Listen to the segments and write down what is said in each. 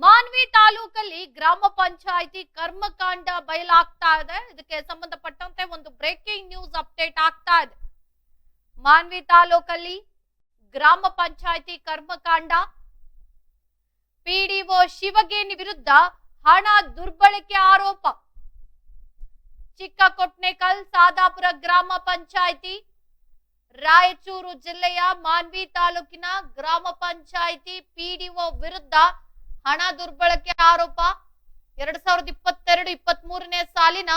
ಮಾನ್ವಿ ತಾಲೂಕಲ್ಲಿ ಗ್ರಾಮ ಪಂಚಾಯಿತಿ ಕರ್ಮಕಾಂಡ ಬಯಲಾಗ್ತಾ ಇದೆ. ಇದಕ್ಕೆ ಸಂಬಂಧಪಟ್ಟಂತೆ ಒಂದು ಬ್ರೇಕಿಂಗ್ ನ್ಯೂಸ್ ಅಪ್ಡೇಟ್ ಆಗ್ತಾ ಇದೆ. ಮಾನ್ವಿ ತಾಲೂಕಲ್ಲಿ ಗ್ರಾಮ ಪಂಚಾಯಿತಿ ಕರ್ಮಕಾಂಡ ಪಿಡಿಒ ಶಿವಗೇನಿ ವಿರುದ್ಧ ಹಣ ದುರ್ಬಳಕೆ ಆರೋಪ. ಚಿಕ್ಕ ಕೊಟ್ನೇಕಲ್ ಸಾದಾಪುರ ಗ್ರಾಮ ಪಂಚಾಯಿತಿ, ರಾಯಚೂರು ಜಿಲ್ಲೆಯ ಮಾನ್ವಿ ತಾಲೂಕಿನ ಗ್ರಾಮ ಪಂಚಾಯಿತಿ ಪಿಡಿಒ ವಿರುದ್ಧ ಹಣ ದುರ್ಬಳಕೆ ಆರೋಪ. ಎರಡ್ ಸಾವಿರದ ಇಪ್ಪತ್ತೆರಡು ಇಪ್ಪತ್ತ್ ಮೂರನೇ ಸಾಲಿನ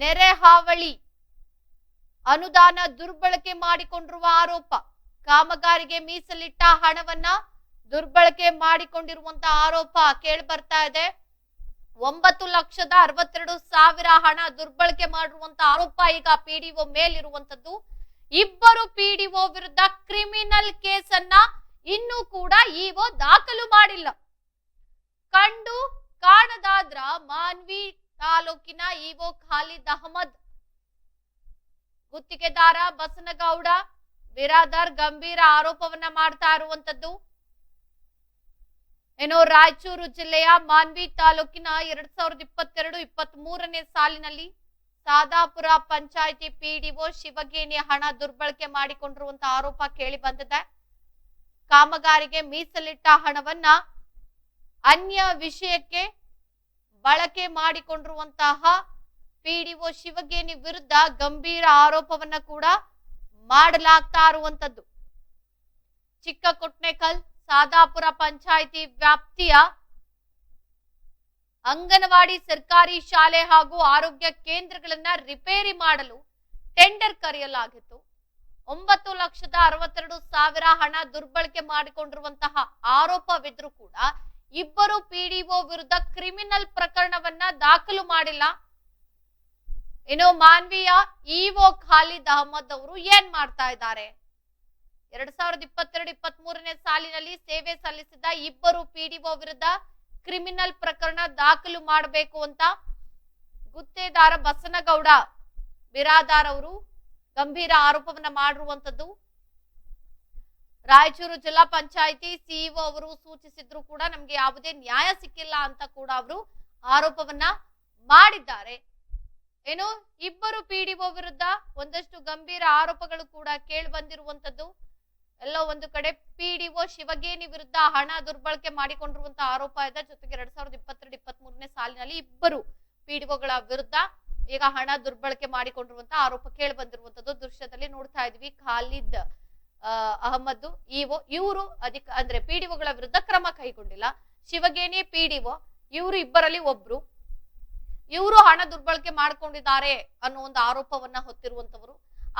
ನೆರೆ ಹಾವಳಿ. ಅನುದಾನ ದುರ್ಬಳಕೆ ಮಾಡಿಕೊಂಡಿರುವ ಆರೋಪ. ಕಾಮಗಾರಿಗೆ ಮೀಸಲಿಟ್ಟ ಹಣವನ್ನ ದುರ್ಬಳಕೆ ಮಾಡಿಕೊಂಡಿರುವಂತ ಆರೋಪ ಕೇಳಿ ಬರ್ತಾ ಇದೆ. ಒಂಬತ್ತು ಲಕ್ಷದ ಅರವತ್ತೆರಡು ಸಾವಿರ ಹಣ ದುರ್ಬಳಕೆ ಮಾಡಿರುವಂತ ಆರೋಪ ಈಗ ಪಿಡಿಒ ಮೇಲಿರುವಂತದ್ದು ಇಬ್ಬರು ಪಿಡಿಒ ವಿರುದ್ಧ ಕ್ರಿಮಿನಲ್ ಕೇಸನ್ನ ಇನ್ನೂ ಕೂಡ ಇಒ ದಾಖಲು ಮಾಡಿಲ್ಲ. ಕಂಡು ಕಾಣದಾದ್ರ ಮಾನ್ವಿ ತಾಲೂಕಿನ ಇಒ ಖಾಲಿದ್ ಅಹಮದ್, ಗುತ್ತಿಗೆದಾರ ಬಸನಗೌಡ ಬಿರಾದರ್ ಗಂಭೀರ ಆರೋಪವನ್ನ ಮಾಡ್ತಾ ಇರುವಂತದ್ದು. ಏನು ರಾಯಚೂರು ಜಿಲ್ಲೆಯ ಮಾನ್ವಿ ತಾಲೂಕಿನ ಎರಡ್ ಸಾವಿರದ ಇಪ್ಪತ್ತೆರಡು ಇಪ್ಪತ್ತ್ ಮೂರನೇ ಸಾಲಿನಲ್ಲಿ ಸಾದಾಪುರ ಪಂಚಾಯಿತಿ ಪಿಡಿಒ ಶಿವಗೇಣಿ ಹಣ ದುರ್ಬಳಕೆ ಮಾಡಿಕೊಂಡಿರುವಂತಹ ಆರೋಪ ಕೇಳಿ ಬಂದಿದೆ. ಕಾಮಗಾರಿಗೆ ಮೀಸಲಿಟ್ಟ ಹಣವನ್ನ ಅನ್ಯ ವಿಷಯಕ್ಕೆ ಬಳಕೆ ಮಾಡಿಕೊಂಡಿರುವಂತಹ ಪಿಡಿಒ ಶಿವಗೇನಿ ವಿರುದ್ಧ ಗಂಭೀರ ಆರೋಪವನ್ನ ಕೂಡ ಮಾಡಲಾಗ್ತಾ ಇರುವಂತದ್ದು ಚಿಕ್ಕ ಕೊಟ್ನೇಕಲ್ ಸಾದಾಪುರ ಪಂಚಾಯಿತಿ ವ್ಯಾಪ್ತಿಯ ಅಂಗನವಾಡಿ ಸರ್ಕಾರಿ ಶಾಲೆ ಹಾಗೂ ಆರೋಗ್ಯ ಕೇಂದ್ರಗಳನ್ನ ರಿಪೇರಿ ಮಾಡಲು ಟೆಂಡರ್ ಕರೆಯಲಾಗಿತ್ತು. ಒಂಬತ್ತು ಲಕ್ಷದ ಅರವತ್ತೆರಡು ಸಾವಿರ ಹಣ ದುರ್ಬಳಕೆ ಮಾಡಿಕೊಂಡಿರುವಂತಹ ಆರೋಪವಿದ್ರೂ ಕೂಡ ಇಬ್ಬರು ಪಿಡಿಒ ವಿರುದ್ಧ ಕ್ರಿಮಿನಲ್ ಪ್ರಕರಣವನ್ನ ದಾಖಲು ಮಾಡಿಲ್ಲ. ಇನ್ನು ಮಾನ್ವಿಯ ಇಒ ಖಾಲಿದ್ ಅಹಮದ್ ಅವರು ಏನ್ ಮಾಡ್ತಾ ಇದ್ದಾರೆ? ಎರಡ್ ಸಾವಿರದ ಇಪ್ಪತ್ತೆರಡು ಇಪ್ಪತ್ತ್ ಮೂರನೇ ಸಾಲಿನಲ್ಲಿ ಸೇವೆ ಸಲ್ಲಿಸಿದ ಇಬ್ಬರು ಪಿಡಿಒ ವಿರುದ್ಧ ಕ್ರಿಮಿನಲ್ ಪ್ರಕರಣ ದಾಖಲು ಮಾಡಬೇಕು ಅಂತ ಗುತ್ತೇದಾರ ಬಸನಗೌಡ, ಬಿರಾದಾರ್ ಅವರು ಗಂಭೀರ ಆರೋಪವನ್ನ ಮಾಡಿರುವಂತದ್ದು. ರಾಯಚೂರು ಜಿಲ್ಲಾ ಪಂಚಾಯಿತಿ ಸಿಇಒ ಅವರು ಸೂಚಿಸಿದ್ರು ಕೂಡ ನಮ್ಗೆ ಯಾವುದೇ ನ್ಯಾಯ ಸಿಕ್ಕಿಲ್ಲ ಅಂತ ಕೂಡ ಅವರು ಆರೋಪವನ್ನ ಮಾಡಿದ್ದಾರೆ. ಏನು, ಇಬ್ಬರು ಪಿಡಿಒ ವಿರುದ್ಧ ಒಂದಷ್ಟು ಗಂಭೀರ ಆರೋಪಗಳು ಕೂಡ ಕೇಳಿ ಬಂದಿರುವಂತದ್ದು. ಎಲ್ಲೋ ಒಂದು ಕಡೆ ಪಿಡಿಒ ಶಿವಗೇನಿ ವಿರುದ್ಧ ಹಣ ದುರ್ಬಳಕೆ ಮಾಡಿಕೊಂಡಿರುವಂತಹ ಆರೋಪ ಇದೆ. ಜೊತೆಗೆ ಎರಡ್ ಸಾವಿರದ ಇಪ್ಪತ್ತೆರಡು ಇಪ್ಪತ್ತ್ ಮೂರನೇ ಸಾಲಿನಲ್ಲಿ ಇಬ್ಬರು ಪಿಡಿಒಗಳ ವಿರುದ್ಧ ಈಗ ಹಣ ದುರ್ಬಳಕೆ ಮಾಡಿಕೊಂಡಿರುವಂತಹ ಆರೋಪ ಕೇಳಿ ಬಂದಿರುವಂತದ್ದು. ದೃಶ್ಯದಲ್ಲಿ ನೋಡ್ತಾ ಇದ್ವಿ, ಖಾಲಿದ್ ಅಹಮದ್ ಇಒ, ಇವರು ಅಧಿಕ, ಅಂದ್ರೆ ಪಿಡಿಒಗಳ ವಿರುದ್ಧ ಕ್ರಮ ಕೈಗೊಂಡಿಲ್ಲ. ಶಿವಗೇನಿ ಪಿಡಿಒ ಇವರು ಇಬ್ಬರಲ್ಲಿ ಒಬ್ರು. ಇವರು ಹಣ ದುರ್ಬಳಕೆ ಮಾಡ್ಕೊಂಡಿದ್ದಾರೆ ಅನ್ನೋ ಒಂದು ಆರೋಪವನ್ನ ಹೊತ್ತಿರುವಂತವರು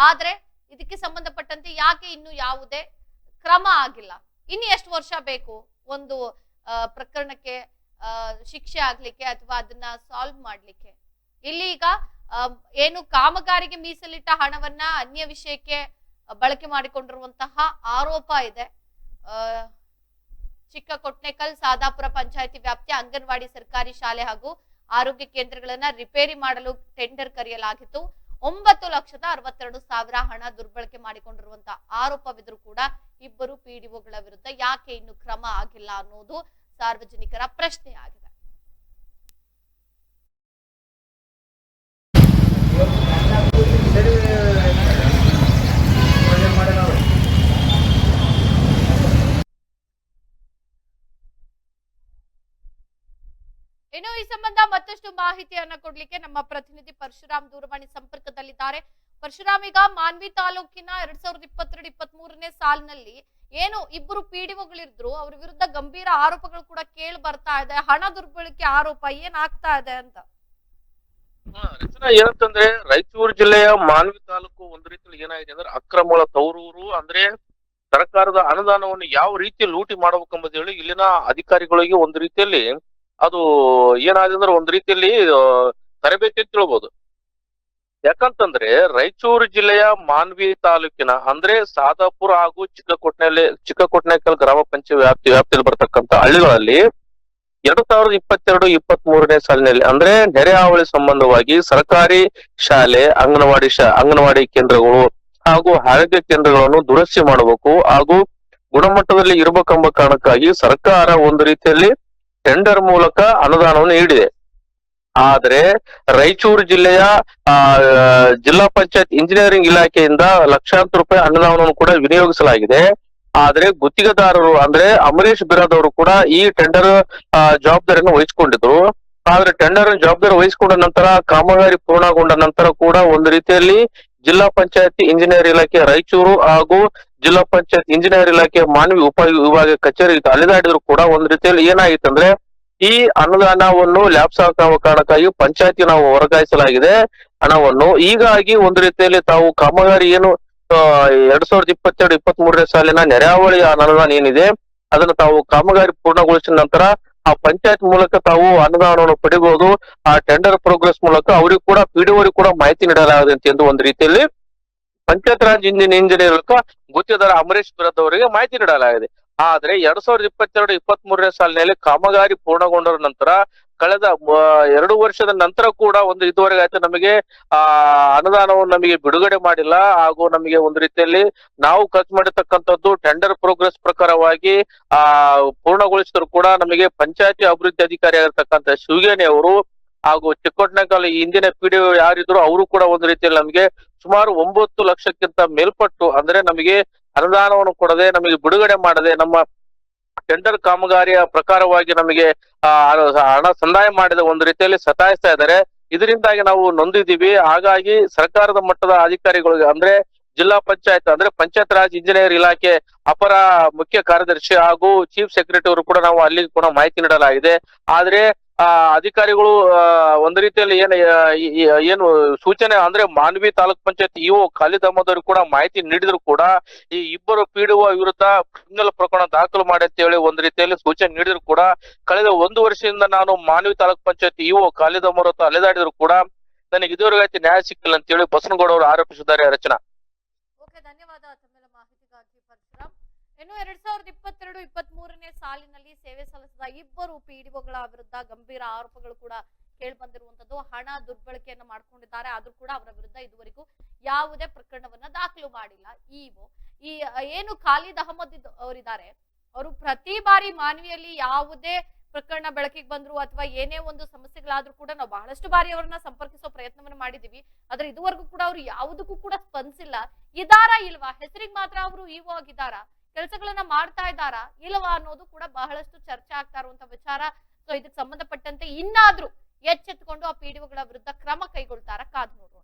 ಆದ್ರೆ ಇದಕ್ಕೆ ಸಂಬಂಧಪಟ್ಟಂತೆ ಯಾಕೆ ಇನ್ನು ಯಾವುದೇ ಕ್ರಮ ಆಗಿಲ್ಲ? ಇನ್ನು ಎಷ್ಟು ವರ್ಷ ಬೇಕು ಒಂದು ಪ್ರಕರಣಕ್ಕೆ ಶಿಕ್ಷೆ ಆಗ್ಲಿಕ್ಕೆ ಅಥವಾ ಅದನ್ನ ಸಾಲ್ವ್ ಮಾಡ್ಲಿಕ್ಕೆ? ಇಲ್ಲಿ ಈಗ ಏನು ಕಾಮಗಾರಿಗೆ ಮೀಸಲಿಟ್ಟ ಹಣವನ್ನ ಅನ್ಯ ವಿಷಯಕ್ಕೆ ಬಳಕೆ ಮಾಡಿಕೊಂಡಿರುವಂತಹ ಆರೋಪ ಇದೆ. ಚಿಕ್ಕ ಕೊಟ್ನೇಕಲ್ ಸಾದಾಪುರ ಪಂಚಾಯತಿ ವ್ಯಾಪ್ತಿಯ ಅಂಗನವಾಡಿ, ಸರ್ಕಾರಿ ಶಾಲೆ ಹಾಗೂ ಆರೋಗ್ಯ ಕೇಂದ್ರಗಳನ್ನ ರಿಪೇರಿ ಮಾಡಲು ಟೆಂಡರ್ ಕರೆಯಲಾಗಿತ್ತು. ಒಂಬತ್ತು ಲಕ್ಷದ ಅರವತ್ತೆರಡು ಸಾವಿರ ಹಣ ದುರ್ಬಳಕೆ ಮಾಡಿಕೊಂಡಿರುವಂತಹ ಆರೋಪವಿದ್ರು ಕೂಡ ಇಬ್ಬರು ಪಿಡಿಒಗಳ ವಿರುದ್ಧ ಯಾಕೆ ಇನ್ನು ಕ್ರಮ ಆಗಿಲ್ಲ ಅನ್ನೋದು ಸಾರ್ವಜನಿಕರ ಪ್ರಶ್ನೆ ಆಗಿದೆ ಇನ್ನು ಈ ಸಂಬಂಧ ಮತ್ತಷ್ಟು ಮಾಹಿತಿಯನ್ನ ಕೊಡ್ಲಿಕ್ಕೆ ನಮ್ಮ ಪ್ರತಿನಿಧಿ ಪರಶುರಾಮ್ ದೂರವಾಣಿ ಸಂಪರ್ಕದಲ್ಲಿದ್ದಾರೆ. ಪರಶುರಾಮ್, ಈಗ ಮಾನ್ವಿ ತಾಲೂಕಿನ ಎರಡ್ ಸಾವಿರದ ಇಪ್ಪತ್ತೆರಡು ಇಪ್ಪತ್ತ್ ಮೂರನೇ ಸಾಲಿನಲ್ಲಿ ಏನು ಇಬ್ಬರು ಪಿಡಿಒಗಳಿದ್ರು ಅವ್ರ ವಿರುದ್ಧ ಗಂಭೀರ ಆರೋಪಗಳು ಕೂಡ ಕೇಳಿ ಬರ್ತಾ ಇದೆ. ಹಣ ದುರ್ಬಳಕೆ ಆರೋಪ ಏನಾಗ್ತಾ ಇದೆ ಅಂತ? ರಚನಾ, ಏನಂತಂದ್ರೆ ರಾಯಚೂರು ಜಿಲ್ಲೆಯ ಮಾನ್ವಿ ತಾಲೂಕು ಒಂದು ರೀತಿಯಲ್ಲಿ ಏನಾಗಿದೆ ಅಂದ್ರೆ ಅಕ್ರಮಗಳ ತವರೂರು, ಅಂದ್ರೆ ಸರ್ಕಾರದ ಅನುದಾನವನ್ನು ಯಾವ ರೀತಿ ಲೂಟಿ ಮಾಡಬೇಕೆಂಬುದು ಹೇಳಿ ಇಲ್ಲಿನ ಅಧಿಕಾರಿಗಳಿಗೆ ಒಂದು ರೀತಿಯಲ್ಲಿ ಅದು ಏನಾಗಿದೆ ಅಂದ್ರೆ ಒಂದು ರೀತಿಯಲ್ಲಿ ತರಬೇತಿ ಅಂತ ಹೇಳ್ಬೋದು ಯಾಕಂತಂದ್ರೆ ರಾಯಚೂರು ಜಿಲ್ಲೆಯ ಮಾನ್ವಿ ತಾಲೂಕಿನ, ಅಂದ್ರೆ ಸಾದಾಪುರ ಹಾಗೂ ಚಿಕ್ಕಕೋಟ್ನಲ್ಲಿ ಚಿಕ್ಕಕೋಟ್ನೇಕಲ್ ಗ್ರಾಮ ಪಂಚಾಯತ್ ವ್ಯಾಪ್ತಿ, ವ್ಯಾಪ್ತಿಯಲ್ಲಿ ಬರ್ತಕ್ಕಂತ ಹಳ್ಳಿಗಳಲ್ಲಿ ಎರಡ್ ಸಾವಿರದ ಇಪ್ಪತ್ತೆರಡು ಇಪ್ಪತ್ತ್ ಮೂರನೇ ಸಾಲಿನಲ್ಲಿ, ಅಂದ್ರೆ ನೆರೆ ಹಾವಳಿ ಸಂಬಂಧವಾಗಿ ಸರ್ಕಾರಿ ಶಾಲೆ, ಅಂಗನವಾಡಿ ಶಾ, ಅಂಗನವಾಡಿ ಕೇಂದ್ರಗಳು ಹಾಗೂ ಆರೋಗ್ಯ ಕೇಂದ್ರಗಳನ್ನು ದುರಸ್ತಿ ಮಾಡಬೇಕು ಹಾಗೂ ಗುಣಮಟ್ಟದಲ್ಲಿ ಇರಬೇಕೆಂಬ ಕಾರಣಕ್ಕಾಗಿ ಸರ್ಕಾರ ಒಂದು ರೀತಿಯಲ್ಲಿ ಟೆಂಡರ್ ಮೂಲಕ ಅನುದಾನವನ್ನು ನೀಡಿದೆ. ಆದರೆ ರಾಯಚೂರು ಜಿಲ್ಲೆಯ ಜಿಲ್ಲಾ ಪಂಚಾಯತ್ ಇಂಜಿನಿಯರಿಂಗ್ ಇಲಾಖೆಯಿಂದ ಲಕ್ಷಾಂತರ ರೂಪಾಯಿ ಅನುದಾನವನ್ನು ಕೂಡ ವಿನಿಯೋಗಿಸಲಾಗಿದೆ. ಆದ್ರೆ ಗುತ್ತಿಗೆದಾರರು ಅಂದ್ರೆ ಅಮರೀಶ್ ಬಿರಾದವರು ಕೂಡ ಈ ಟೆಂಡರ್ ಜವಾಬ್ದಾರಿಯನ್ನು ವಹಿಸಿಕೊಂಡಿದ್ರು. ಆದ್ರೆ ಟೆಂಡರ್ ಜವಾಬ್ದಾರಿ ವಹಿಸಿಕೊಂಡ ನಂತರ, ಕಾಮಗಾರಿ ಪೂರ್ಣಗೊಂಡ ನಂತರ ಕೂಡ ಒಂದು ರೀತಿಯಲ್ಲಿ ಜಿಲ್ಲಾ ಪಂಚಾಯತ್ ಇಂಜಿನಿಯರ್ ಇಲಾಖೆ ರಾಯಚೂರು ಹಾಗೂ ಜಿಲ್ಲಾ ಪಂಚಾಯತ್ ಇಂಜಿನಿಯರ್ ಇಲಾಖೆ ಮಾನವಿ ಉಪ ವಿಭಾಗ ಕಚೇರಿ ಅಲೆದಾಡಿದ್ರು ಕೂಡ ಒಂದ್ ರೀತಿಯಲ್ಲಿ ಏನಾಗಿತ್ತಂದ್ರೆ ಈ ಅನುದಾನವನ್ನು ಲ್ಯಾಬ್ಸ್ ಹಾಕುವ ಕಾರಣಕ್ಕಾಗಿ ಪಂಚಾಯತಿ ನಾವು ವರ್ಗಾಯಿಸಲಾಗಿದೆ. ಹಣವನ್ನು ಹೀಗಾಗಿ ಒಂದು ರೀತಿಯಲ್ಲಿ ತಾವು ಕಾಮಗಾರಿ ಏನು ಎರಡ್ ಸಾವಿರದ ಇಪ್ಪತ್ತೆರಡು ಇಪ್ಪತ್ತ್ ಮೂರನೇ ಸಾಲಿನ ನೆರೆಹಾವಳಿ ಅನುದಾನ ಏನಿದೆ, ಅದನ್ನು ತಾವು ಕಾಮಗಾರಿ ಪೂರ್ಣಗೊಳಿಸಿದ ನಂತರ ಆ ಪಂಚಾಯತ್ ಮೂಲಕ ತಾವು ಅನುದಾನವನ್ನು ಪಡಿಬಹುದು ಆ ಟೆಂಡರ್ ಪ್ರೋಗ್ರೆಸ್ ಮೂಲಕ ಅವರಿಗೂ ಕೂಡ ಪಿಡಿಒರಿಗೆ ಕೂಡ ಮಾಹಿತಿ ನೀಡಲಾಗದಂತೆ ಎಂದು ಒಂದು ರೀತಿಯಲ್ಲಿ ಪಂಚಾಯತ್ ರಾಜ್ ಇಂಜಿನ್ ಇಂಜಿನಿಯರ್ ಗುತ್ತಿಗೆದಾರ ಅಮರೇಶ್ ಬಿರದ್ ಅವರಿಗೆ ಮಾಹಿತಿ ನೀಡಲಾಗಿದೆ. ಆದ್ರೆ ಎರಡ್ ಸಾವಿರದ ಇಪ್ಪತ್ತೆರಡು ಇಪ್ಪತ್ತ್ ಮೂರನೇ ಸಾಲಿನಲ್ಲಿ ಕಾಮಗಾರಿ ಪೂರ್ಣಗೊಂಡ ನಂತರ ಕಳೆದ ಎರಡು ವರ್ಷದ ನಂತರ ಕೂಡ ಒಂದು ಇದುವರೆಗೆ ಆಯ್ತು ನಮಗೆ, ಆ ಅನುದಾನವನ್ನು ನಮಗೆ ಬಿಡುಗಡೆ ಮಾಡಿಲ್ಲ. ಹಾಗೂ ನಮಗೆ ಒಂದು ರೀತಿಯಲ್ಲಿ ನಾವು ಖರ್ಚು ಮಾಡಿರ್ತಕ್ಕಂಥದ್ದು ಟೆಂಡರ್ ಪ್ರೋಗ್ರೆಸ್ ಪ್ರಕಾರವಾಗಿ, ಆ, ಪೂರ್ಣಗೊಳಿಸಿದ್ರು ಕೂಡ ನಮಗೆ ಪಂಚಾಯತಿ ಅಭಿವೃದ್ಧಿ ಅಧಿಕಾರಿ ಆಗಿರ್ತಕ್ಕಂಥ ಶಿವಗೇನಿ ಅವರು ಹಾಗೂ ಚಿಕ್ಕೋಟ್ನಕಲ್ ಹಿಂದಿನ ಪಿಡಿಒ ಯಾರಿದ್ರು ಅವರು ಕೂಡ ಒಂದು ರೀತಿಯಲ್ಲಿ ನಮಗೆ ಸುಮಾರು ಒಂಬತ್ತು ಲಕ್ಷಕ್ಕಿಂತ ಮೇಲ್ಪಟ್ಟು ಅಂದ್ರೆ ನಮಗೆ ಅನುದಾನವನ್ನು ಕೊಡದೆ, ನಮಗೆ ಬಿಡುಗಡೆ ಮಾಡದೆ, ನಮ್ಮ ಟೆಂಡರ್ ಕಾಮಗಾರಿಯ ಪ್ರಕಾರವಾಗಿ ನಮಗೆ ಹಣ ಸಂದಾಯ ಮಾಡಿದ ಒಂದು ರೀತಿಯಲ್ಲಿ ಸತಾಯಿಸ್ತಾ ಇದ್ದಾರೆ. ಇದರಿಂದಾಗಿ ನಾವು ನೊಂದಿದ್ದೀವಿ. ಹಾಗಾಗಿ ಸರ್ಕಾರದ ಮಟ್ಟದ ಅಧಿಕಾರಿಗಳಿಗೆ ಅಂದ್ರೆ ಜಿಲ್ಲಾ ಪಂಚಾಯತ್, ಅಂದ್ರೆ ಪಂಚಾಯತ್ ರಾಜ್ ಇಂಜಿನಿಯರ್ ಇಲಾಖೆ ಅಪರ ಮುಖ್ಯ ಕಾರ್ಯದರ್ಶಿ ಹಾಗೂ ಚೀಫ್ ಸೆಕ್ರೆಟರಿ ಅವರು ಕೂಡ ನಾವು ಅಲ್ಲಿ ಕೂಡ ಮಾಹಿತಿ ನೀಡಲಾಗಿದೆ. ಆದ್ರೆ ಆ, ಅಧಿಕಾರಿಗಳು ಒಂದು ರೀತಿಯಲ್ಲಿ ಏನು ಏನು ಸೂಚನೆ ಅಂದ್ರೆ ಮಾನ್ವಿ ತಾಲೂಕ್ ಪಂಚಾಯತ್ ಇಒ ಖಾಲಿದ್ ಅಹಮದ್ ಕೂಡ ಮಾಹಿತಿ ನೀಡಿದ್ರು ಕೂಡ ಈ ಇಬ್ಬರು ಪೀಡುವ ವಿರುದ್ಧ ಕ್ರಿಮಿನಲ್ ಪ್ರಕರಣ ದಾಖಲು ಮಾಡಿ ಅಂತ ಹೇಳಿ ಒಂದ್ ರೀತಿಯಲ್ಲಿ ಸೂಚನೆ ನೀಡಿದ್ರು ಕೂಡ. ಕಳೆದ ಒಂದು ವರ್ಷದಿಂದ ನಾನು ಮಾನ್ವಿ ತಾಲೂಕ್ ಪಂಚಾಯತ್ ಇಒ ಖಾಲಿದ್ ಅಹಮದ್ ಹತ್ರ ಅಲೆದಾಡಿದ್ರು ಕೂಡ. ನನಗೆ ಇದುವರೆಗೆ ನ್ಯಾಯ ಸಿಕ್ಕಿಲ್ಲ ಅಂತ ಹೇಳಿ ಬಸನಗೌಡ ಅವರು ಆರೋಪಿಸಿದ್ದಾರೆ ರಚನಾ. ಧನ್ಯವಾದ. ಮಾಹಿತಿಗಾಗಿ ಇನ್ನು ಎರಡ್ ಸಾವಿರದ ಇಪ್ಪತ್ತೆರಡು ಇಪ್ಪತ್ತ್ ಮೂರನೇ ಸಾಲಿನಲ್ಲಿ ಸೇವೆ ಸಲ್ಲಿಸಿದ ಇಬ್ಬರು ಪಿಡಿಒಗಳ ವಿರುದ್ಧ ಗಂಭೀರ ಆರೋಪಗಳು ಕೂಡ ಕೇಳಿ ಬಂದಿರುವಂತದ್ದು. ಹಣ ದುರ್ಬಳಕೆಯನ್ನು ಮಾಡ್ಕೊಂಡಿದ್ದಾರೆ. ಆದ್ರೂ ಕೂಡ ಅವರ ವಿರುದ್ಧ ಇದುವರೆಗೂ ಯಾವುದೇ ಪ್ರಕರಣವನ್ನ ದಾಖಲು ಮಾಡಿಲ್ಲ. ಇಒ ಈ, ಏನು ಖಾಲಿದ್ ಅಹಮದ್ ಅವರಿದ್ದಾರೆ. ಅವರು ಪ್ರತಿ ಬಾರಿ ಮಾನವಿಯಲ್ಲಿ ಯಾವುದೇ ಪ್ರಕರಣ ಬೆಳಕಿಗೆ ಬಂದ್ರು ಅಥವಾ ಏನೇ ಒಂದು ಸಮಸ್ಯೆಗಳಾದ್ರೂ ಕೂಡ ನಾವು ಬಹಳಷ್ಟು ಬಾರಿ ಅವರನ್ನ ಸಂಪರ್ಕಿಸೋ ಪ್ರಯತ್ನವನ್ನು ಮಾಡಿದೀವಿ. ಆದ್ರೆ ಇದುವರೆಗೂ ಕೂಡ ಅವರು ಯಾವುದಕ್ಕೂ ಕೂಡ ಸ್ಪಂದಿಸಿಲ್ಲ. ಇದಾರಾ ಇಲ್ವಾ? ಹೆಸರಿಗೆ ಮಾತ್ರ ಅವರು ಇಒ ಆಗಿದ್ದಾರ? ಕೆಲಸಗಳನ್ನ ಮಾಡ್ತಾ ಇದ್ದಾರಾ? ಇಲ್ಲವಾ ಅನ್ನೋದು ಕೂಡ ಬಹಳಷ್ಟು ಚರ್ಚೆ ಆಗ್ತಾ ಇರುವಂತ ವಿಚಾರ. ಸೊ ಇದಕ್ಕೆ ಸಂಬಂಧಪಟ್ಟಂತೆ ಇನ್ನಾದ್ರೂ ಎಚ್ಚೆತ್ಕೊಂಡು ಆ ಪಿಡಿಒಗಳ ವಿರುದ್ಧ ಕ್ರಮ ಕೈಗೊಳ್ತಾರ? ಕಾದು ನೋಡೋಣ.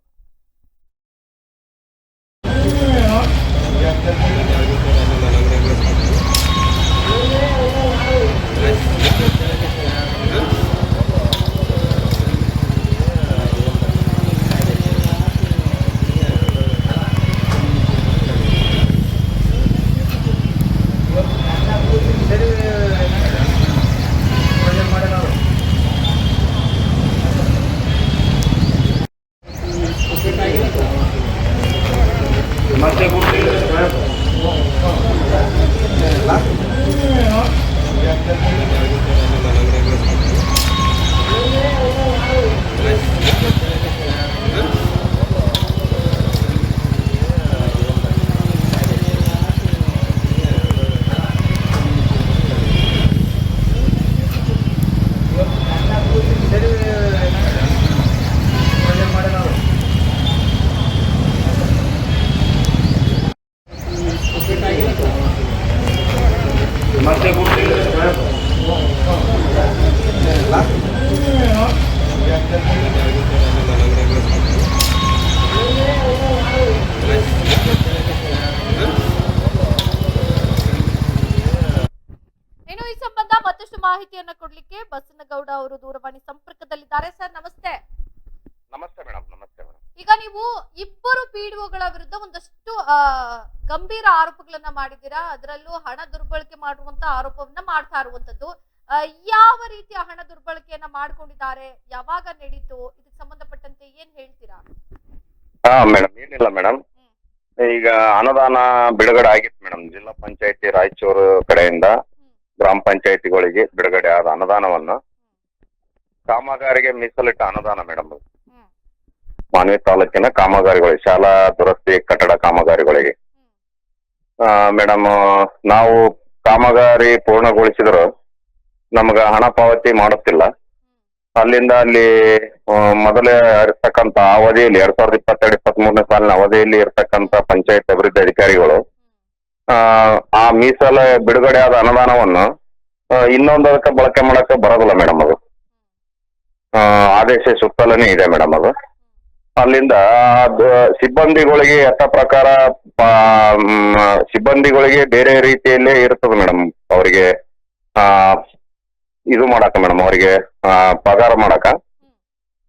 ಅವರು ದೂರವಾಣಿ ಸಂಪರ್ಕದಲ್ಲಿದ್ದಾರೆ. ಸರ್ ನಮಸ್ತೆ. ನಮಸ್ತೆ ಮೇಡಮ್ ನಮಸ್ತೆ ಮೇಡಮ್ ಈಗ ನೀವು ಇಬ್ಬರು ಪಿಡಿಒಗಳ ವಿರುದ್ಧ ಒಂದಷ್ಟು ಗಂಭೀರ ಆರೋಪಗಳನ್ನ ಮಾಡಿದ್ದೀರಾ? ಅದರಲ್ಲೂ ಹಣ ದುರ್ಬಳಕೆ ಮಾಡುವಂತ ಆರೋಪವನ್ನ ಮಾಡ್ತಾ ಇರುವಂತದ್ದು. ಯಾವ ರೀತಿಯ ಹಣ ದುರ್ಬಳಕೆಯನ್ನ ಮಾಡ್ಕೊಂಡಿದ್ದಾರೆ? ಯಾವಾಗ ನಡೀತು? ಇದಕ್ಕೆ ಸಂಬಂಧಪಟ್ಟಂತೆ ಏನ್ ಹೇಳ್ತೀರಾ? ಹಾ ಮೇಡಮ್ ಏನಿಲ್ಲ ಮೇಡಮ್ ಈಗ ಅನುದಾನ ಬಿಡುಗಡೆ ಆಗಿತ್ತು ಮೇಡಮ್ ಜಿಲ್ಲಾ ಪಂಚಾಯತಿ ರಾಯಚೂರು ಕಡೆಯಿಂದ ಗ್ರಾಮ ಪಂಚಾಯತಿಗಳಿಗೆ ಬಿಡುಗಡೆ ಆದ ಅನುದಾನವನ್ನು ಕಾಮಗಾರಿಗೆ ಮೀಸಲಿಟ್ಟ ಅನುದಾನ ಮೇಡಮ್. ಮಾನ್ವಿ ತಾಲೂಕಿನ ಕಾಮಗಾರಿಗಳಿಗೆ ಶಾಲಾ ದುರಸ್ತಿ ಕಟ್ಟಡ ಕಾಮಗಾರಿಗಳಿಗೆ. ಮೇಡಮ್ ನಾವು ಕಾಮಗಾರಿ ಪೂರ್ಣಗೊಳಿಸಿದ್ರು ನಮಗ ಹಣ ಪಾವತಿ ಮಾಡುತ್ತಿಲ್ಲ. ಅಲ್ಲಿಂದ ಅಲ್ಲಿ ಮೊದಲೇ ಇರ್ತಕ್ಕಂತ ಅವಧಿಯಲ್ಲಿ ಎರಡ್ ಸಾವಿರದ ಇಪ್ಪತ್ತೆರಡು ಇಪ್ಪತ್ತ್ ಮೂರನೇ ಸಾಲಿನ ಅವಧಿಯಲ್ಲಿ ಇರ್ತಕ್ಕಂತ ಪಂಚಾಯತ್ ಅಭಿವೃದ್ಧಿ ಅಧಿಕಾರಿಗಳು ಆ, ಮೀಸಲ ಬಿಡುಗಡೆ ಆದ ಅನುದಾನವನ್ನು ಇನ್ನೊಂದಕ್ಕೆ ಬಳಕೆ ಮಾಡಕ್ಕೆ ಬರೋದಿಲ್ಲ ಮೇಡಮ್ ಅದು. ಆದೇಶ ಸುತ್ತಲೇ ಇದೆ ಮೇಡಮ್ ಅದು. ಅಲ್ಲಿಂದ ಸಿಬ್ಬಂದಿಗಳಿಗೆ ಯಥ ಪ್ರಕಾರ ಸಿಬ್ಬಂದಿಗಳಿಗೆ ಬೇರೆ ರೀತಿಯಲ್ಲೇ ಇರ್ತದೆ ಮೇಡಮ್ ಅವರಿಗೆ, ಆ, ಇದು ಮಾಡಕ ಮೇಡಮ್ ಅವರಿಗೆ ಪಗಾರ ಮಾಡಕ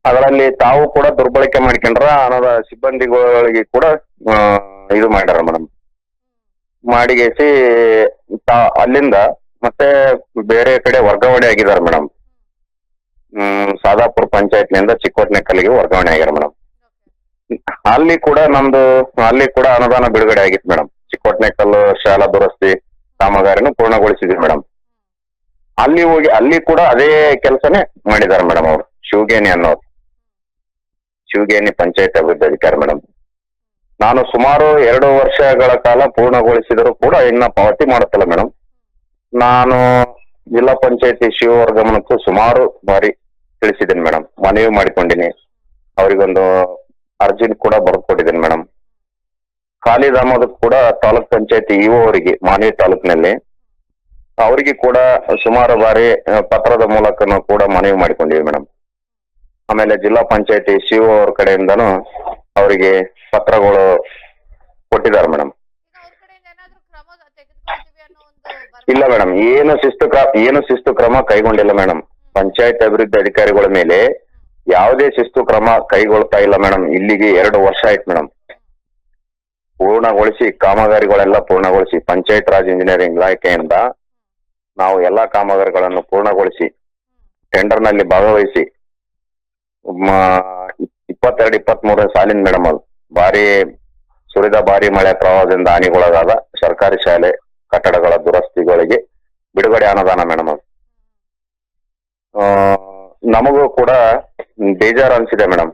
ಅದರಲ್ಲಿ ತಾವು ಕೂಡ ದುರ್ಬಳಕೆ ಮಾಡ್ಕೊಂಡ್ರ ಅನ್ನೋದ ಸಿಬ್ಬಂದಿಗಳಿಗೆ ಕೂಡ ಇದು ಮಾಡ್ಯಾರ ಮೇಡಮ್. ಮಾಡಿಗೇಸಿ ಅಲ್ಲಿಂದ ಮತ್ತೆ ಬೇರೆ ಕಡೆ ವರ್ಗಾವಣೆ ಆಗಿದ್ದಾರೆ ಮೇಡಮ್. ಸಾದಾಪುರ ಪಂಚಾಯತ್ನಿಂದ ಚಿಕ್ಕೋಟ್ನೆಕಲ್ಲಿಗೆ ವರ್ಗಾವಣೆ ಆಗ್ಯಾರ ಮೇಡಮ್. ಅಲ್ಲಿ ಕೂಡ ನಮ್ದು, ಅಲ್ಲಿ ಕೂಡ ಅನುದಾನ ಬಿಡುಗಡೆ ಆಗಿತ್ತು ಮೇಡಮ್. ಚಿಕ್ಕೋಟ್ನೆಕಲ್ಲು ಶಾಲಾ ದುರಸ್ತಿ ಕಾಮಗಾರಿನೂ ಪೂರ್ಣಗೊಳಿಸಿದ್ವಿ ಮೇಡಮ್. ಅಲ್ಲಿ ಹೋಗಿ, ಅಲ್ಲಿ ಕೂಡ ಅದೇ ಕೆಲಸನೇ ಮಾಡಿದ್ದಾರೆ ಮೇಡಮ್ ಅವರು ಶಿವಗೇನಿ ಅನ್ನೋರು. ಶಿವಗೇನಿ ಪಂಚಾಯತ್ ಅಭಿವೃದ್ಧಿ ಅಧಿಕಾರಿ ಮೇಡಮ್. ನಾನು ಸುಮಾರು ಎರಡು ವರ್ಷಗಳ ಕಾಲ ಪೂರ್ಣಗೊಳಿಸಿದರೂ ಕೂಡ ಇನ್ನ ಪಾವತಿ ಮಾಡುತ್ತಲ್ಲ ಮೇಡಮ್. ನಾನು ಜಿಲ್ಲಾ ಪಂಚಾಯತಿ ಶಿವವರ ಗಮನಕ್ಕೂ ಸುಮಾರು ಬಾರಿ ತಿಳಿಸಿದ್ದೀನಿ ಮೇಡಮ್ ಮನವಿ ಮಾಡಿಕೊಂಡಿನಿ. ಅವರಿಗೊಂದು ಅರ್ಜಿ ಕೂಡ ಬರೆದುಕೊಟ್ಟಿದ್ದೀನಿ ಮೇಡಮ್ ಕಾಲಿಧಾಮದ ಕೂಡ ತಾಲೂಕ್ ಪಂಚಾಯತಿ ಇಒ ಅವರಿಗೆ ಮಾನ್ವಿ ತಾಲೂಕಿನಲ್ಲಿ ಅವರಿಗೆ ಕೂಡ ಸುಮಾರು ಬಾರಿ ಪತ್ರದ ಮೂಲಕನೂ ಕೂಡ ಮನವಿ ಮಾಡಿಕೊಂಡಿವಿ ಮೇಡಮ್ ಆಮೇಲೆ ಜಿಲ್ಲಾ ಪಂಚಾಯತಿ ಸಿಒ ಅವ್ರ ಕಡೆಯಿಂದನೂ ಅವರಿಗೆ ಪತ್ರಗಳು ಕೊಟ್ಟಿದ್ದಾರೆ ಮೇಡಮ್ ಈಗ ಅವ್ರ ಕಡೆಯಿಂದ ಏನಾದ್ರೂ ಕ್ರಮ ತೆಗೆದುಕೊಳ್ತೀವಿ ಅನ್ನೋ ಒಂದು ಇಲ್ಲ ಮೇಡಮ್, ಏನು ಶಿಸ್ತು ಕ್ರ- ಏನು ಶಿಸ್ತು ಕ್ರಮ ಕೈಗೊಂಡಿಲ್ಲ ಮೇಡಮ್. ಪಂಚಾಯತ್ ಅಭಿವೃದ್ಧಿ ಅಧಿಕಾರಿಗಳ ಮೇಲೆ ಯಾವುದೇ ಶಿಸ್ತು ಕ್ರಮ ಕೈಗೊಳ್ತಾ ಇಲ್ಲ ಮೇಡಮ್. ಇಲ್ಲಿಗೆ ಎರಡು ವರ್ಷ ಆಯ್ತು ಮೇಡಮ್. ಪೂರ್ಣಗೊಳಿಸಿ, ಕಾಮಗಾರಿಗಳೆಲ್ಲ ಪೂರ್ಣಗೊಳಿಸಿ, ಪಂಚಾಯತ್ ರಾಜ್ ಇಂಜಿನಿಯರಿಂಗ್ ಇಲಾಖೆಯಿಂದ ನಾವು ಎಲ್ಲಾ ಕಾಮಗಾರಿಗಳನ್ನು ಪೂರ್ಣಗೊಳಿಸಿ ಟೆಂಡರ್ನಲ್ಲಿ ಭಾಗವಹಿಸಿ, ಮ- ಇಪ್ಪತ್ತೆರಡು ಇಪ್ಪತ್ತ್ ಮೂರನೇ ಸಾಲಿನ ಮೇಡಮ್ ಅದು. ಭಾರಿ, ಸುರಿದ ಭಾರಿ ಮಳೆ ಪ್ರವಾಹದಿಂದ ಹಾನಿಗೊಳಗಾದ ಸರ್ಕಾರಿ ಶಾಲೆ ಅನುದಾನ ಮೇಡಮ್ ಅದು ನಮಗೂ ಕೂಡ ಬೇಜಾರು ಅನ್ಸಿದೆ ಮೇಡಮ್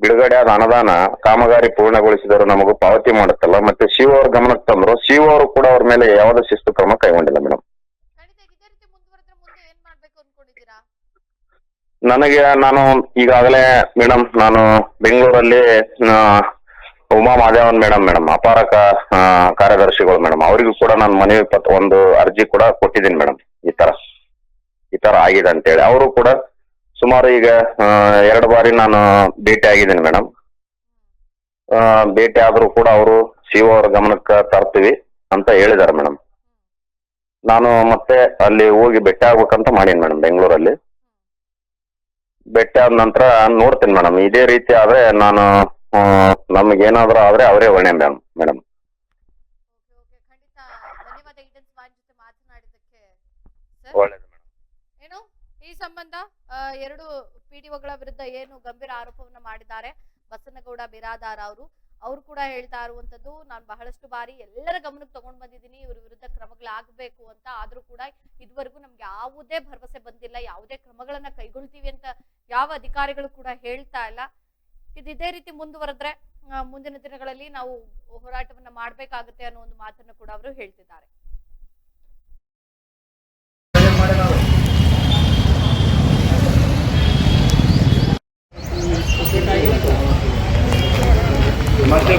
ಬಿಡುಗಡೆ ಆದ ಅನುದಾನ ಕಾಮಗಾರಿ ಪೂರ್ಣಗೊಳಿಸಿದರು ನಮಗೂ ಪಾವತಿ ಮಾಡುತ್ತಲ್ಲ ಮತ್ತೆ ಶಿವ ಅವ್ರ ಗಮನಕ್ಕೆ ತಂದ್ರು ಶಿವ ಅವರು ಕೂಡ ಅವ್ರ ಮೇಲೆ ಯಾವುದೇ ಶಿಸ್ತು ಕ್ರಮ ಕೈಗೊಂಡಿಲ್ಲ ಮೇಡಮ್ ನನಗೆ ನಾನು ಈಗಾಗಲೇ ಮೇಡಮ್ ನಾನು ಬೆಂಗಳೂರಲ್ಲಿ ಉಮಾ ಮಾದೇವನ್ ಮೇಡಮ್ ಮೇಡಮ್, ಅಪಾರ ಕಾರ್ಯದರ್ಶಿಗಳು ಮೇಡಮ್. ಅವರಿಗೂ ಕೂಡ ನಾನು ಮನವಿ ಪತ್ರ, ಒಂದು ಅರ್ಜಿ ಕೂಡ ಕೊಟ್ಟಿದ್ದೀನಿ ಮೇಡಮ್. ಈ ತರ ಈ ತರ ಆಗಿದೆ ಅಂತೇಳಿ. ಅವರು ಕೂಡ ಸುಮಾರು ಈಗ ಎರಡು ಬಾರಿ ನಾನು ಭೇಟಿ ಆಗಿದ್ದೀನಿ ಮೇಡಮ್. ಭೇಟಿ ಆದರೂ ಕೂಡ ಅವರು ಸಿಒ ಅವರ ಗಮನಕ್ಕೆ ತರ್ತೀವಿ ಅಂತ ಹೇಳಿದ್ದಾರೆ ಮೇಡಮ್. ನಾನು ಮತ್ತೆ ಅಲ್ಲಿ ಹೋಗಿ ಭೇಟಿ ಆಗ್ಬೇಕಂತ ಮಾಡೀನಿ ಮೇಡಮ್ ಬೆಂಗಳೂರಲ್ಲಿ. ಭೇಟಿ ಆದ ನಂತರ ನೋಡ್ತೀನಿ ಮೇಡಮ್. ಇದೇ ರೀತಿ ಆದ್ರೆ ನಾನು ನಮ್ಗೆ ಏನಾದ್ರೂ ಆದ್ರೆ ಅವರೇ ಹೊಣೆ ಮೇಡಮ್. ಒಳ್ಳೇದು ಮೇಡಮ್. ಏನು? ಈ ಸಂಬಂಧ ಎರಡು ಪಿಡಿಒಗಳ ವಿರುದ್ಧ ಏನು ಗಂಭೀರ ಆರೋಪವನ್ನ ಮಾಡಿದ್ದಾರೆ. ಬಸನಗೌಡ ಬಿರಾದಾರ್ ಅವರು. ಅವ್ರು ಕೂಡ ಹೇಳ್ತಾ ಇರುವಂತದ್ದು ನಾನು ಬಹಳಷ್ಟು ಬಾರಿ ಎಲ್ಲರ ಗಮನಕ್ಕೆ ತಗೊಂಡ್ ಬಂದಿದ್ದೀನಿ. ಇವ್ರ ವಿರುದ್ಧ ಕ್ರಮಗಳಾಗಬೇಕು ಅಂತ. ಆದ್ರೂ ಕೂಡ ಇದುವರೆಗೂ ನಮ್ಗೆ ಯಾವುದೇ ಭರವಸೆ ಬಂದಿಲ್ಲ. ಯಾವುದೇ ಕ್ರಮಗಳನ್ನ ಕೈಗೊಳ್ತೀವಿ ಅಂತ ಯಾವ ಅಧಿಕಾರಿಗಳು ಕೂಡ ಹೇಳ್ತಾ ಇಲ್ಲ. ಇದು ಇದೇ ರೀತಿ ಮುಂದುವರೆದ್ರೆ ಮುಂದಿನ ದಿನಗಳಲ್ಲಿ ನಾವು ಹೋರಾಟವನ್ನ ಮಾಡಬೇಕಾಗುತ್ತೆ ಅನ್ನೋ ಒಂದು ಮಾತನ್ನು ಕೂಡ ಅವರು ಹೇಳ್ತಿದ್ದಾರೆ. ಮತ್ತೆ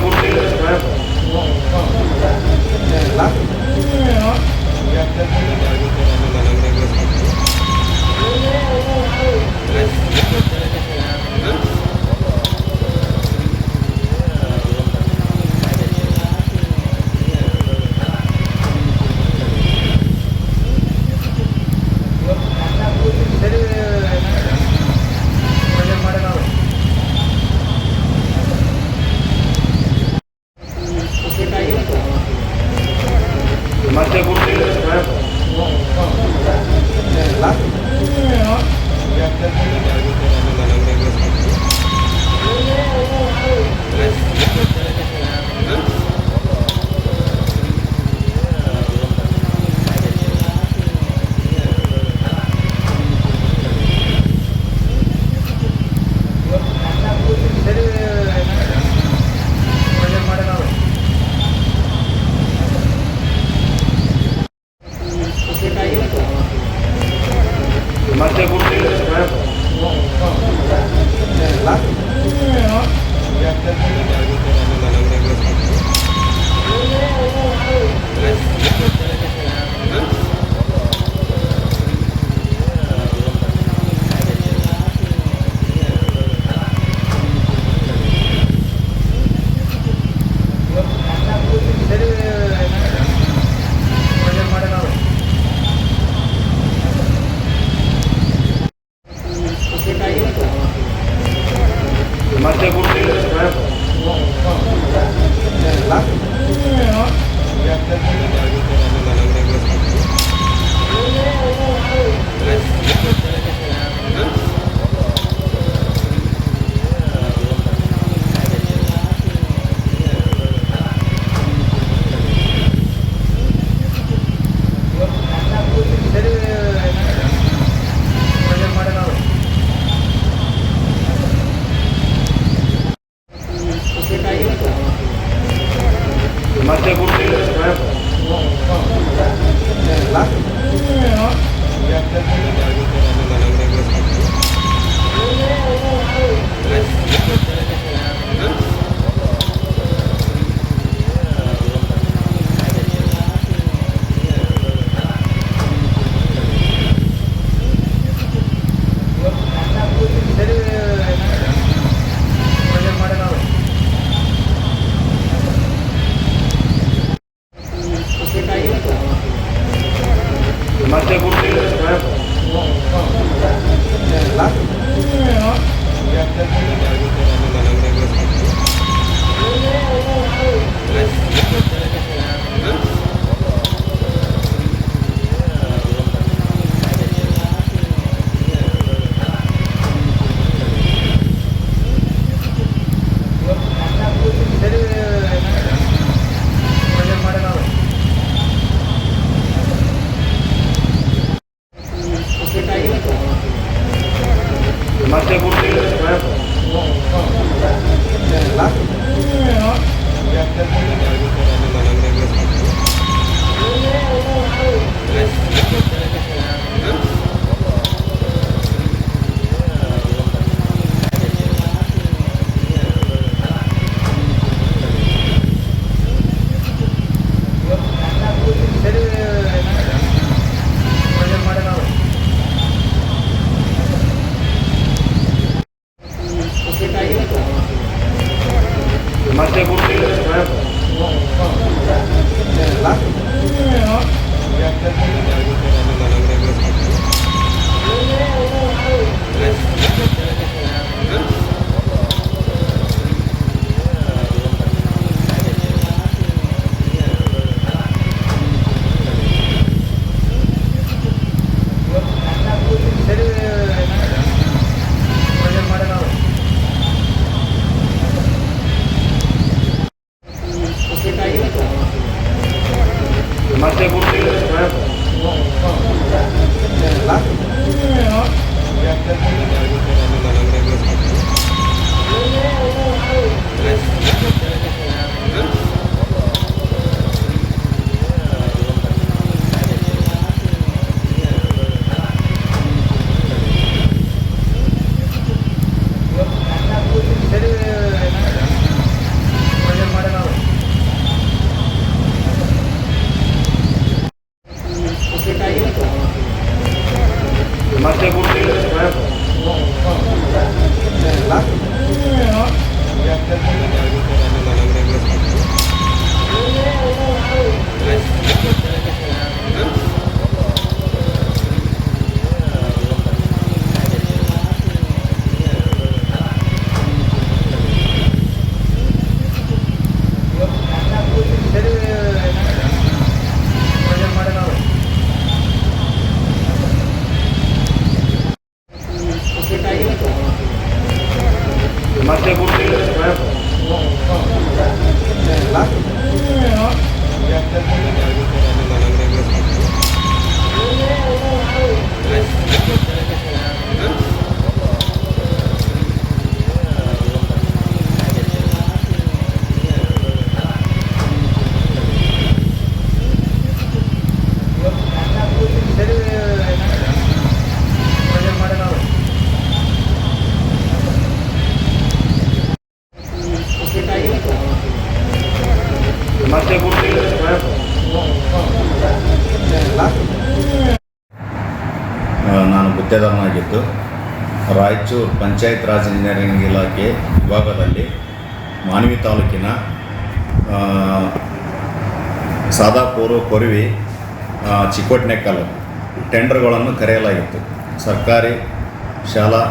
ಗುತ್ತೇದಾರನಾಗಿದ್ದು ರಾಯಚೂರು ಪಂಚಾಯತ್ ರಾಜ್ ಇಂಜಿನಿಯರಿಂಗ್ ಇಲಾಖೆ ವಿಭಾಗದಲ್ಲಿ ಮಾನ್ವಿ ತಾಲೂಕಿನ ಸಾದಾಪುರ, ಕೊರಿವಿ ಚಿಕ್ಕೋಟ್ನೆಕ್ಕಲು ಚಿಕ್ಕೋಟ್ನೆಕ್ಕಲ್ ಟೆಂಡರ್ಗಳನ್ನು ಕರೆಯಲಾಗಿತ್ತು. ಸರ್ಕಾರಿ ಶಾಲಾ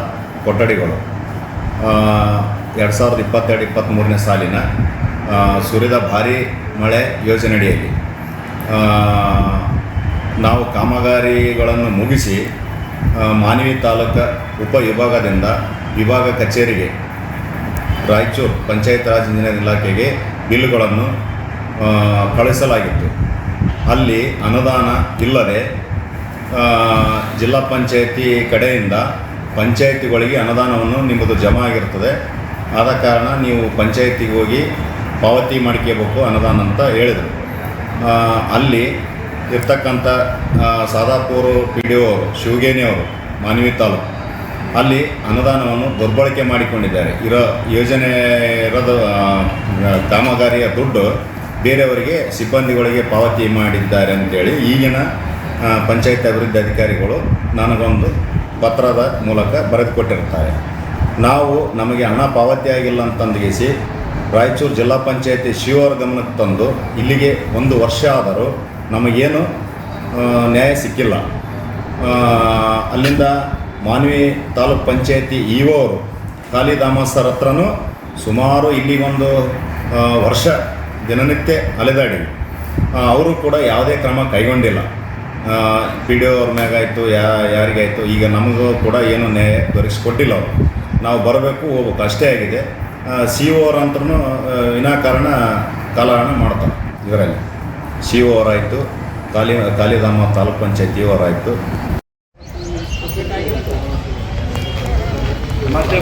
ಕೊಠಡಿಗಳು. ಎರಡು ಸಾವಿರದ ಇಪ್ಪತ್ತೆರಡು ಇಪ್ಪತ್ತ್ಮೂರನೇ ಸಾಲಿನ ಸುರಿದ ಭಾರೀ ಮಳೆ ಯೋಜನೆಯಡಿಯಲ್ಲಿ. ನಾವು ಕಾಮಗಾರಿಗಳನ್ನು ಮುಗಿಸಿ ಮಾನ್ವಿ ತಾಲೂಕು ಉಪವಿಭಾಗದಿಂದ ವಿಭಾಗ ಕಚೇರಿಗೆ ರಾಯಚೂರು ಪಂಚಾಯತ್ ರಾಜ್ ಇಂಜಿನಿಯರಿಂಗ್ ಇಲಾಖೆಗೆ ಬಿಲ್ಗಳನ್ನು ಕಳುಹಿಸಲಾಗಿತ್ತು. ಅಲ್ಲಿ ಅನುದಾನ ಇಲ್ಲದೆ ಜಿಲ್ಲಾ ಪಂಚಾಯತಿ ಕಡೆಯಿಂದ ಪಂಚಾಯತಿಗಳಿಗೆ ಅನುದಾನವನ್ನು ನಿಮ್ಮದು ಜಮಾ ಆಗಿರ್ತದೆ. ಆದ ಕಾರಣ ನೀವು ಪಂಚಾಯತಿಗೆ ಹೋಗಿ ಪಾವತಿ ಮಾಡ್ಕೋಬೇಕು ಅನುದಾನ ಅಂತ ಹೇಳಿದರು. ಅಲ್ಲಿ ಇರ್ತಕ್ಕಂಥ ಸಾದಾಪುರ ಪಿ ಡಿ ಒ ಶಿವಗೇನಿ ಅವರು, ಮಾನವಿ ತಾಲೂಕು, ಅಲ್ಲಿ ಅನುದಾನವನ್ನು ದುರ್ಬಳಕೆ ಮಾಡಿಕೊಂಡಿದ್ದಾರೆ. ಇರೋ ಯೋಜನೆ ಇರೋದು ಕಾಮಗಾರಿಯ ದುಡ್ಡು ಬೇರೆಯವರಿಗೆ, ಸಿಬ್ಬಂದಿಗಳಿಗೆ ಪಾವತಿ ಮಾಡಿದ್ದಾರೆ ಅಂತೇಳಿ ಈಗಿನ ಪಂಚಾಯತ್ ಅಭಿವೃದ್ಧಿ ಅಧಿಕಾರಿಗಳು ನನಗೊಂದು ಪತ್ರದ ಮೂಲಕ ಬರೆದುಕೊಟ್ಟಿರ್ತಾರೆ ನಾವು ನಮಗೆ ಹಣ ಪಾವತಿ ಆಗಿಲ್ಲ ರಾಯಚೂರು ಜಿಲ್ಲಾ ಪಂಚಾಯತಿ ಶಿವರ ಗಮನಕ್ಕೆ ತಂದು ಇಲ್ಲಿಗೆ ಒಂದು ವರ್ಷ ಆದರೂ ನಮಗೇನು ನ್ಯಾಯ ಸಿಕ್ಕಿಲ್ಲ. ಅಲ್ಲಿಂದ ಮಾನ್ವಿ ತಾಲೂಕ್ ಪಂಚಾಯತಿ ಇ ಅವರು ಕಾಳಿದಾಮಸ್ ಸರ್ ಹತ್ರನೂ ಸುಮಾರು ಇಲ್ಲಿ ಒಂದು ವರ್ಷ ದಿನನಿತ್ಯ ಅಲೆದಾಡಿ. ಅವರು ಕೂಡ ಯಾವುದೇ ಕ್ರಮ ಕೈಗೊಂಡಿಲ್ಲ. ಪಿ ಡಿ ಅವ್ರ ಮ್ಯಾಗಾಯಿತು ಯಾ, ಯಾರಿಗಾಯಿತು, ಈಗ ನಮಗೂ ಕೂಡ ಏನು ನ್ಯಾಯ ದೊರಕಿಸ್ಕೊಟ್ಟಿಲ್ಲ ಅವರು. ನಾವು ಬರಬೇಕು, ಹೋಗ್ಬೇಕು, ಅಷ್ಟೇ ಆಗಿದೆ. ಸಿ ಒ ಅವ್ರ ಅಂತೂ ವಿನಾಕಾರಣ ಕಾಲಹರಣ ಮಾಡ್ತಾರೆ ಇದರಲ್ಲಿ ಸಿ ಅವರಾಯಿತು ಕಾಲಿ ಕಾಲಿಧಾಮ ತಾಲೂಕ್ ಪಂಚಾಯತಿ ಅವರಾಯಿತು ಮತ್ತೆ